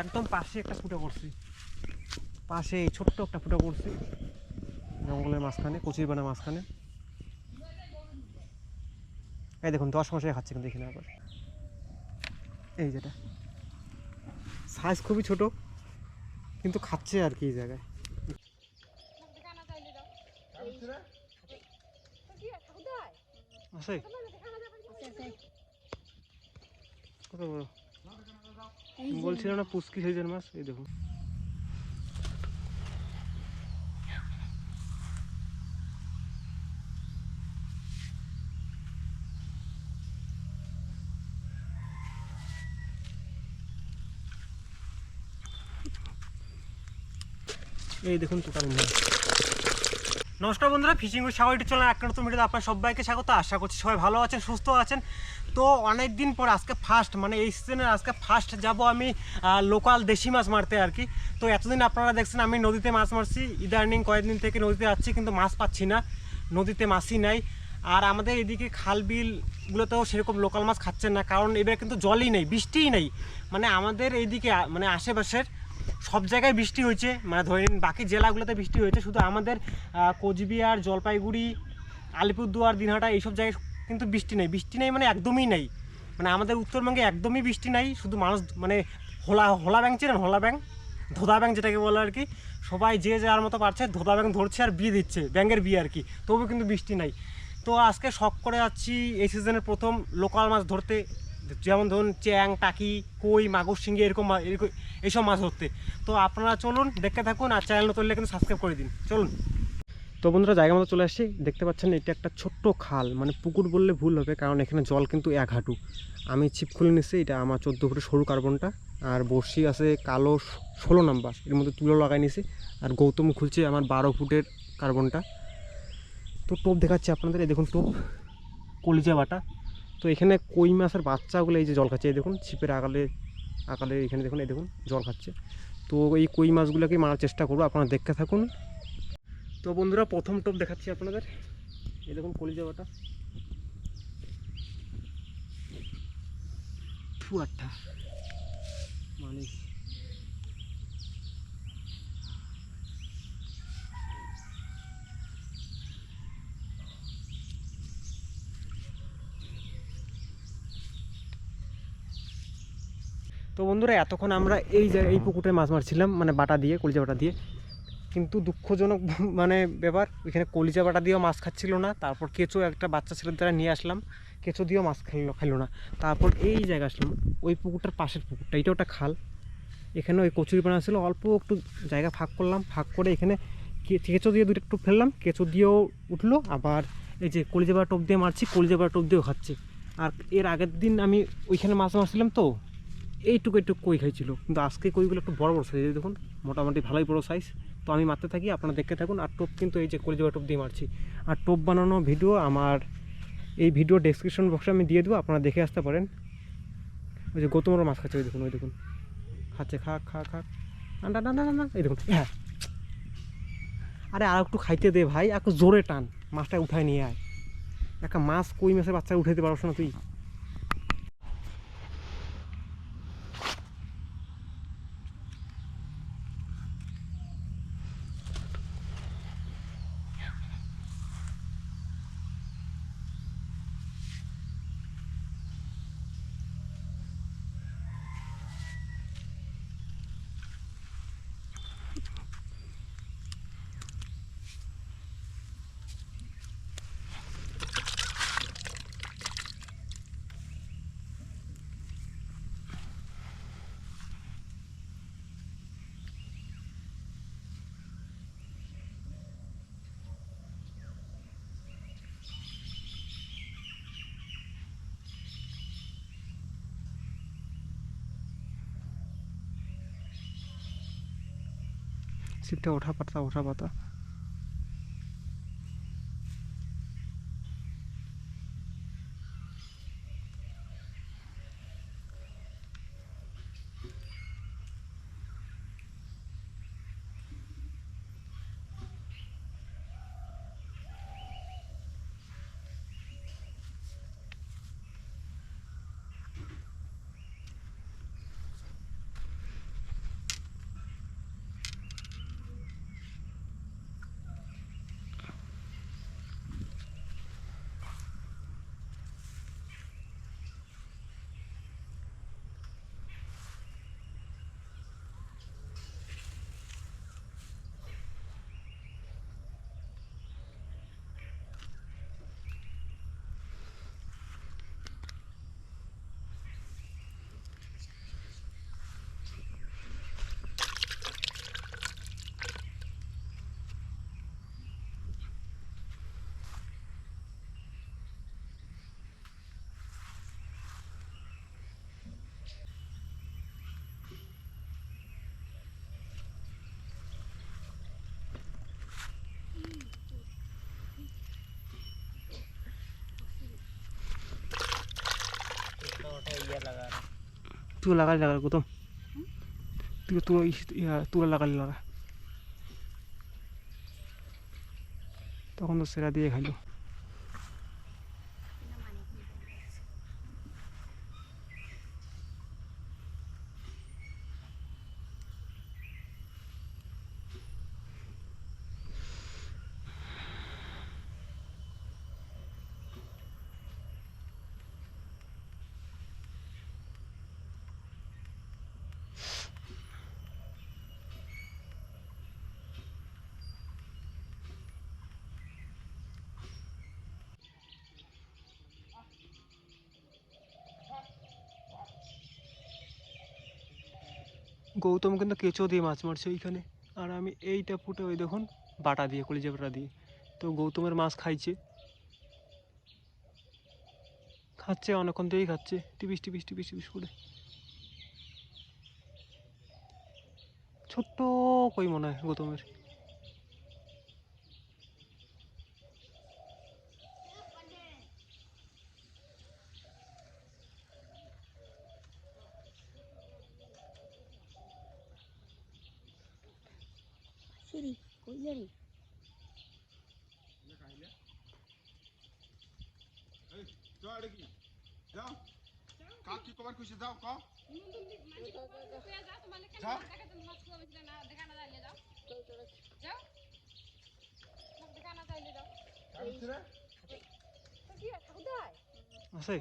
একদম পাশে একটা ফুটো করছি। পাশে এই ছোট্ট একটা ফুটো করছি। জঙ্গলের মাঝখানে কচুরিপানার মাঝখানে। এই দেখুন দশ মাসে খাচ্ছে কিন্তু এখানে আবার। এই যেটা। সাইজ খুবই ছোট কিন্তু খাচ্ছে আর কি এই জায়গায়। আছে কত বড়? বলছিল না পুচকি সাইজের মাছ এই দেখুন। এই দেখুন টোটাল মাছ নমস্কার বন্ধুরা, ফিশিং উইথ সাগরিটি চলে একটা নতুন ভিডিওতে আপনার সবাইকে স্বাগত। আশা করছি সবাই ভালো আছেন, সুস্থ আছেন। তো অনেক দিন পর আজকে ফার্স্ট মানে এই সিজনের আজকে ফার্স্ট যাব আমি লোকাল দেশি মাছ মারতে আর কি। তো এতদিন আপনারা দেখছেন আমি নদীতে মাছ মারছি। ইদানিং কয়েকদিন থেকে নদীতে যাচ্ছি, কিন্তু মাছ পাচ্ছি না। নদীতে মাছই নাই। আর আমাদের এদিকে খাল বিলগুলোতেও সেরকম লোকাল মাছ খাচ্ছেন না, কারণ এবার কিন্তু জলই নেই, বৃষ্টিই নেই। মানে আমাদের এইদিকে মানে আশেপাশের সব জায়গায় বৃষ্টি হয়েছে। মানে ধরে নিন, বাকি জেলাগুলোতে বৃষ্টি হয়েছে। শুধু আমাদের কোচবিহার, জলপাইগুড়ি, আলিপুরদুয়ার, দিনহাটা এইসব জায়গায় কিন্তু বৃষ্টি নেই। বৃষ্টি নেই মানে একদমই নেই। মানে আমাদের উত্তরবঙ্গে একদমই বৃষ্টি নাই। শুধু মানুষ মানে হোলা হোলা ব্যাং চেনেন? হোলা ব্যাং ধোদা ব্যাং যেটাকে বলে আর কি। সবাই যে যার মতো পারছে, ধোদা ব্যাং ধরছে আর বিয়ে দিচ্ছে। ব্যাঙের বিয়ে আর কি। তবু কিন্তু বৃষ্টি নাই। তো আজকে শখ করে যাচ্ছি এই সিজনের প্রথম লোকাল মাছ ধরতে। যেমন ধরুন চ্যাং, টাকি, কই, মাগুর শিঙ্গি এরকম এরকম এইসব মাছ ধরতে। তো আপনারা চলুন, দেখতে থাকুন আর চ্যানেল নতুন কিন্তু সাবস্ক্রাইব করে দিন। চলুন। তো বন্ধুরা, জায়গা মতো চলে আসছি। দেখতে পাচ্ছেন এটা একটা ছোট্ট খাল। মানে পুকুর বললে ভুল হবে, কারণ এখানে জল কিন্তু এক হাঁটু। আমি ছিপ খুলে নিচ্ছি, এটা আমার চোদ্দ ফুটের সরু কার্বনটা। আর বর্ষি আছে কালো ষোলো নাম্বার। এর মধ্যে তুলো লাগাই নিছি। আর গৌতম খুলছে আমার বারো ফুটের কার্বনটা। তো টোপ দেখাচ্ছি আপনাদের। এই দেখুন টোপ। কলিজা বাটা। তো এখানে কই মাছের বাচ্চাগুলো এই যে জল খাচ্ছে, এই দেখুন, ছিপের আকালে আকালে এখানে দেখুন, এই দেখুন, জল খাচ্ছে। তো এই কই মাছগুলোকে মারার চেষ্টা করব, আপনারা দেখতে থাকুন। তো বন্ধুরা, প্রথম টোপ দেখাচ্ছি আপনাদের। এই দেখুন কলি বাটা ফুয়ারটা মানে তো বন্ধুরা, এতক্ষণ আমরা এই যে এই পুকুরে মাছ মারছিলাম মানে বাটা দিয়ে, কলিজা বাটা দিয়ে। কিন্তু দুঃখজনক মানে ব্যাপার ওইখানে কলিজা বাটা দিয়েও মাছ খাচ্ছিল না। তারপর কেঁচো একটা বাচ্চা ছেলের দ্বারা নিয়ে আসলাম। কেঁচো দিয়েও মাছ খেলো খেলো না। তারপর এই জায়গা আসলাম, ওই পুকুরটার পাশের পুকুরটা এইটাও একটা খাল। এখানে ওই কচুরি পানা ছিল, অল্প একটু জায়গা ফাঁক করলাম, ফাঁক করে এখানে কেঁচো দিয়ে দুটো একটু ফেললাম। কেঁচো দিয়েও উঠল, আবার এই যে কলিজা বাটা টোপ দিয়ে মারছি, কলিজা বাটা টোপ দিয়েও খাচ্ছে। আর এর আগের দিন আমি ওইখানে মাছ মারছিলাম তো এইটুকু একটু কই খাইছিল। কিন্তু আজকে কইগুলো একটু বড় বড় সাইজ দেখুন, মোটামুটি ভালোই বড় সাইজ তো আমি মারতে থাকি, আপনারা দেখতে থাকুন। আর টোপ কিন্তু এই যে কলিজা টোপ দিয়ে মারছি। আর টোপ বানানো ভিডিও আমার, এই ভিডিও ডেসক্রিপশন বক্সে আমি দিয়ে দেবো, আপনারা দেখে আসতে পারেন। ওই যে গৌতমর মাছ খাচ্ছে, ওই দেখুন ওই দেখুন। খাচ্ছে খা খা খা না না না না না এই দেখুন হ্যাঁ। আরে আর একটু খাইতে দে ভাই, একটু জোরে টান। মাছটা উঠায় নিয়ে আয়। একটা মাছ কই মাছের বাচ্চা উঠাইতে পারছ না তুই? ছিপটা ওঠা পাতা ওঠা পাতা তুই লাগালি লাগা গৌতম তুই ইয়া তুলা লাগালি লাগা তখন তো সেরা দিয়ে খাইলো গৌতম কিন্তু কেঁচো দিয়ে মাছ মারছে ওইখানে। আর আমি এইটা ফুটে ওই দেখুন, বাটা দিয়ে কলিজা বাটা দিয়ে। তো গৌতমের মাছ খাইছে। খাচ্ছে, অনেকক্ষণ দিয়েই খাচ্ছে। টিপিস টিপিস টিপিস টিপিস করে। ছোট্ট কই মনে হয় গৌতমের? সিরি কই যাবি যাও এটা কি যাও কাক কি কবার খুশি যাও কাও যাও কাক ছেড়ে আছে আচ্ছা আচ্ছা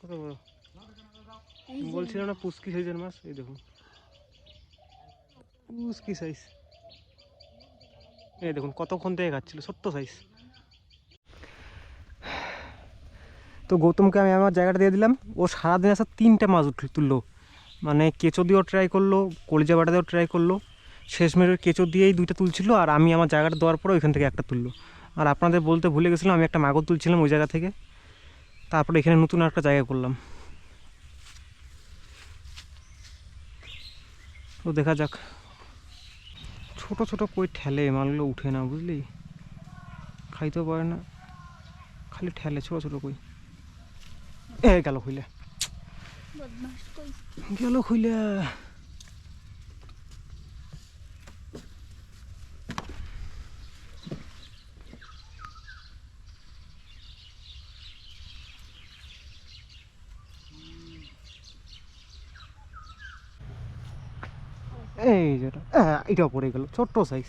কত বড় বলছিলাম না পুচকি সাইজের মাছ এই দেখুন পুচকি সাইজ এই দেখুন, কতক্ষণ থেকে খাচ্ছিল? ছোট্ট সাইজ তো গৌতমকে আমি আমার জায়গাটা দিয়ে দিলাম। ও সারাদিন আসা তিনটে মাছ উঠ তুললো। মানে কেঁচো দিয়েও ট্রাই করল, কলিজা বাটা দিয়েও ট্রাই করল শেষমেশের কেঁচো দিয়েই দুইটা তুলছিল আর আমি আমার জায়গাটা দেওয়ার পরে ওইখান থেকে একটা তুললো। আর আপনাদের বলতে ভুলে গেছিলাম, আমি একটা মাগর তুলছিলাম ওই জায়গা থেকে। তারপরে এখানে নতুন একটা জায়গা করলাম। তো দেখা যাক। ছোট ছোট কই ঠেলে মালগুলো উঠে না বুঝলি? খাইতেও পারে না। খালি ঠেলে ছোট ছোট কই। এ গেল খুইলে। গেল খুইলে। এই যেটা আহ, এটাও পড়ে গেল ছোট্ট সাইজ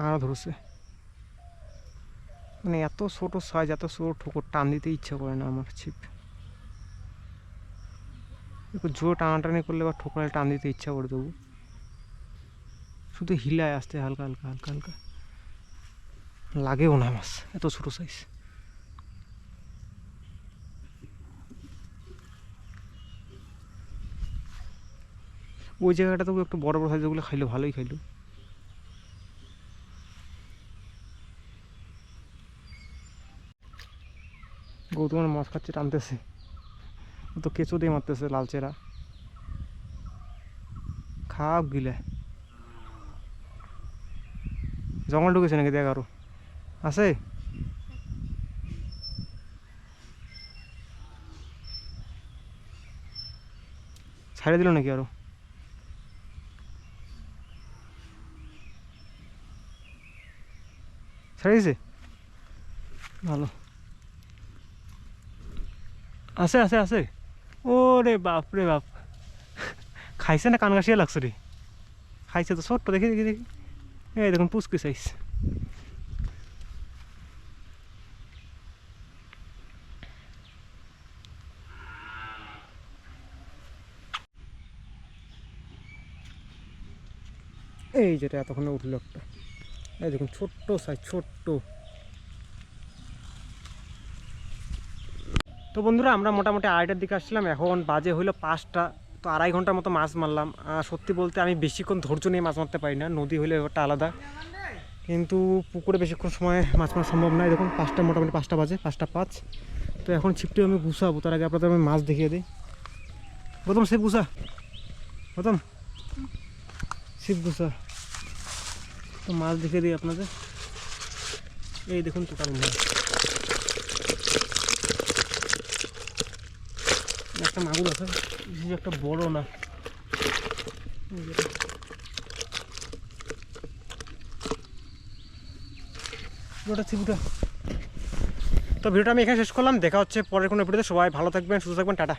আর ধরছে। মানে এত ছোট সাইজ এত ছোট ঠোকর টান দিতে ইচ্ছা করে না আমার ছিপ। একটু জোর টানাটানি করলে বা ঠোকরায় টান দিতে ইচ্ছা করে দেবো শুধু হিলায় আসতে হালকা হালকা হালকা হালকা। লাগেও না মাছ, এত ছোটো সাইজ ওই জায়গাটা তো একটু বড় বড় সাইজগুলো খাইলো ভালোই খাইলো। গৌতমের মাছ খাচ্ছে, টানতেছে। তো কেঁচো দিয়ে মারতেছে লালচেরা খাপ গিলে। জঙ্গল ঢুকেছে নাকি দেখ আরও? আছে? ছাড়ে দিল নাকি আরও? ছেড়ে দিছে? ভালো। আছে আছে আছে। রে বাপ রে বাপ। খাইছে না কানগাছিয়া লাগছে রে। খাইছে তো ছোট্ট, দেখি দেখি দেখি। এই দেখুন, পুচকি সাইজ এই যেটা এতক্ষণে উঠল একটা। এই দেখুন, ছোট্ট সাইজ ছোট্ট। তো বন্ধুরা, আমরা মোটামুটি আড়াইটার দিকে আসছিলাম। এখন বাজে হইল পাঁচটা। তো আড়াই ঘণ্টার মতো মাছ মারলাম। সত্যি বলতে আমি বেশিক্ষণ ধৈর্য নিয়ে মাছ মারতে পারি না। নদী হলে ব্যাপারটা আলাদা। কিন্তু পুকুরে বেশিক্ষণ সময় মাছ মারা সম্ভব নয় দেখুন, পাঁচটা, মোটামুটি পাঁচটা বাজে, পাঁচটা পাঁচ। তো এখন ছিপটি আমি গুছাবো। তার আগে আপনাদের আমি মাছ দেখিয়ে দিই। প্রথম ছিপ গুছা। প্রথম শিব গুছা। তো মাছ দেখিয়ে দিই আপনাদের। এই দেখুন টোটাল মাছ। একটা মাগুর আছে। বিশেষ একটা বড় না। তো ভিডিওটা আমি এখানে শেষ করলাম। দেখা হচ্ছে পরের কোনো ভিডিওতে সবাই ভালো থাকবেন, সুস্থ থাকবেন, টাটা।